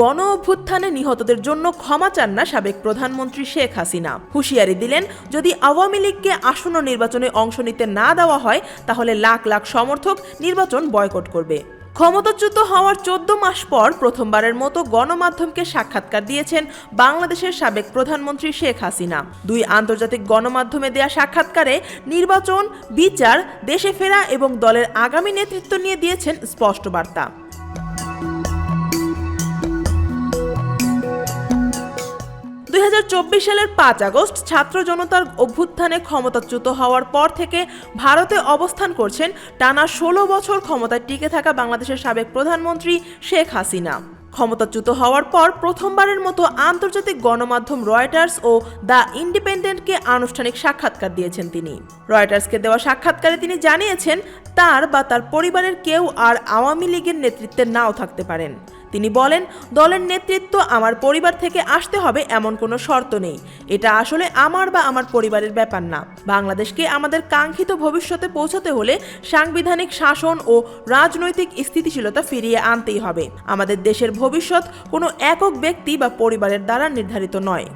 গণ অভ্যুত্থানে নিহতদের জন্য ক্ষমা চান না সাবেক প্রধানমন্ত্রী শেখ হাসিনা। হুঁশিয়ারি দিলেন, যদি আওয়ামী লীগকে আসন্ন নির্বাচনে অংশ নিতে না দেওয়া হয়, তাহলে লাখ লাখ সমর্থক নির্বাচন বয়কট করবে। ক্ষমতাচ্যুত হওয়ার চোদ্দ মাস পর প্রথমবারের মতো গণমাধ্যমকে সাক্ষাৎকার দিয়েছেন বাংলাদেশের সাবেক প্রধানমন্ত্রী শেখ হাসিনা। দুই আন্তর্জাতিক গণমাধ্যমে দেয়া সাক্ষাৎকারে নির্বাচন, বিচার, দেশে ফেরা এবং দলের আগামী নেতৃত্ব নিয়ে দিয়েছেন স্পষ্ট বার্তা। সালের পাঁচ আগস্ট ছাত্র জনতার অভ্যুত্থানে ক্ষমতাচ্যুত হওয়ার পর থেকে ভারতে অবস্থান করছেন টানা ষোলো বছর ক্ষমতায় টিকে থাকা বাংলাদেশের সাবেক প্রধানমন্ত্রী শেখ হাসিনা। ক্ষমতাচ্যুত হওয়ার পর প্রথমবারের মতো আন্তর্জাতিক গণমাধ্যম রয়টার্স ও দ্য ইন্ডিপেন্ডেন্টকে আনুষ্ঠানিক সাক্ষাৎকার দিয়েছেন তিনি। রয়টার্সকে দেওয়া সাক্ষাৎকারে তিনি জানিয়েছেন, তার বা তার পরিবারের কেউ আর আওয়ামী লীগের নেতৃত্বে নাও থাকতে পারেন। তিনি বলেন, দলের নেতৃত্ব আমার পরিবার থেকে আসতে হবে এমন কোনো শর্ত নেই। এটা আসলে আমার বা আমার পরিবারের ব্যাপার না। বাংলাদেশকে আমাদের কাঙ্ক্ষিত ভবিষ্যতে পৌঁছাতে হলে সাংবিধানিক শাসন ও রাজনৈতিক স্থিতিশীলতা ফিরিয়ে আনতেই হবে। আমাদের দেশের ভবিষ্যৎ কোনো একক ব্যক্তি বা পরিবারের দ্বারা নির্ধারিত নয়।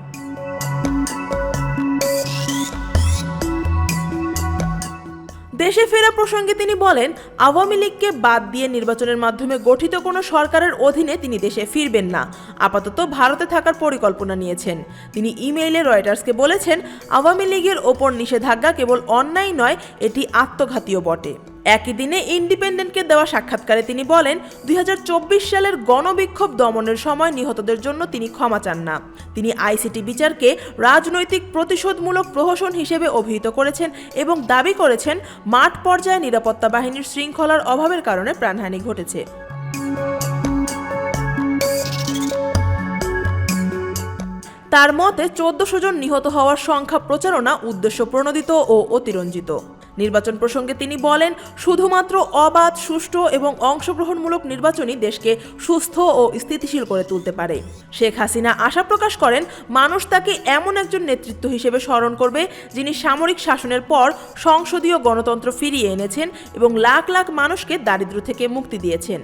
দেশে ফেরা প্রসঙ্গে তিনি বলেন, আওয়ামী লীগকে বাদ দিয়ে নির্বাচনের মাধ্যমে গঠিত কোনো সরকারের অধীনে তিনি দেশে ফিরবেন না। আপাতত ভারতে থাকার পরিকল্পনা নিয়েছেন। তিনি ইমেইলে রয়টার্সকে বলেছেন, আওয়ামী লীগের ওপর নিষেধাজ্ঞা কেবল অন্যায় নয়, এটি আত্মঘাতীয় বটে। একই দিনে ইন্ডিপেন্ডেন্টকে দেওয়া সাক্ষাৎকারে তিনি বলেন দু হাজার চব্বিশ সালের গণবিক্ষোভ দমনের সময় নিহতদের জন্য তিনি ক্ষমা চান না। তিনি আইসিটি বিচারকে রাজনৈতিক প্রতিশোধমূলক প্রহসন হিসেবে অভিহিত করেছেন এবং দাবি করেছেন, মাঠ পর্যায়ে নিরাপত্তা বাহিনীর শৃঙ্খলার অভাবের কারণে প্রাণহানি ঘটেছে। তার মতে, চোদ্দশো জন নিহত হওয়ার সংখ্যা প্রচারণা উদ্দেশ্য প্রণোদিত ও অতিরঞ্জিত। নির্বাচন প্রসঙ্গে তিনি বলেন, শুধুমাত্র অবাধ, সুষ্ঠু এবং অংশগ্রহণমূলক নির্বাচনই দেশকে সুস্থ ও স্থিতিশীল করে তুলতে পারে। শেখ হাসিনা আশা প্রকাশ করেন, মানুষ তাকে এমন একজন নেতৃত্ব হিসেবে স্মরণ করবে, যিনি সামরিক শাসনের পর সংসদীয় গণতন্ত্র ফিরিয়ে এনেছেন এবং লাখ লাখ মানুষকে দারিদ্র্য থেকে মুক্তি দিয়েছেন।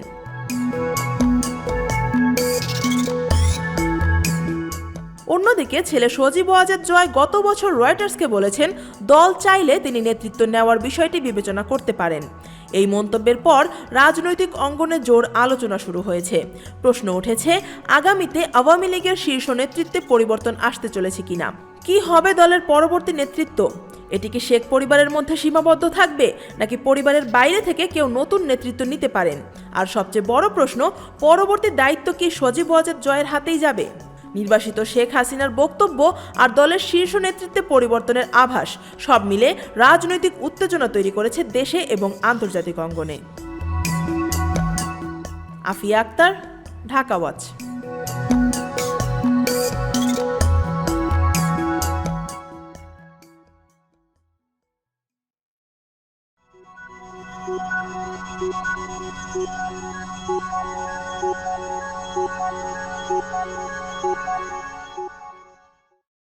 অন্যদিকে ছেলে সজীব ওয়াজেদ জয় গত বছর রয়টার্সকে বলেছেন, দল চাইলে তিনি নেতৃত্ব নেওয়ার বিষয়টি বিবেচনা করতে পারেন। এই মন্তব্যের পর রাজনৈতিক অঙ্গনে জোর আলোচনা শুরু হয়েছে। প্রশ্ন উঠেছে, আগামীতে আওয়ামী লীগের শীর্ষ নেতৃত্বে পরিবর্তন আসতে চলেছে কিনা? কি হবে দলের পরবর্তী নেতৃত্ব? এটি কি শেখ পরিবারের মধ্যে সীমাবদ্ধ থাকবে, নাকি পরিবারের বাইরে থেকে কেউ নতুন নেতৃত্ব নিতে পারেন? আর সবচেয়ে বড় প্রশ্ন, পরবর্তী দায়িত্ব কি সজীব ওয়াজেদ জয়ের হাতেই যাবে? নির্বাসিত শেখ হাসিনার বক্তব্য আর দলের শীর্ষ নেতৃত্বে পরিবর্তনের আভাস, সব মিলে রাজনৈতিক উত্তেজনা তৈরি করেছে দেশে এবং আন্তর্জাতিক অঙ্গনে। আফিয়া আক্তার, ঢাকা ওয়াচ। Música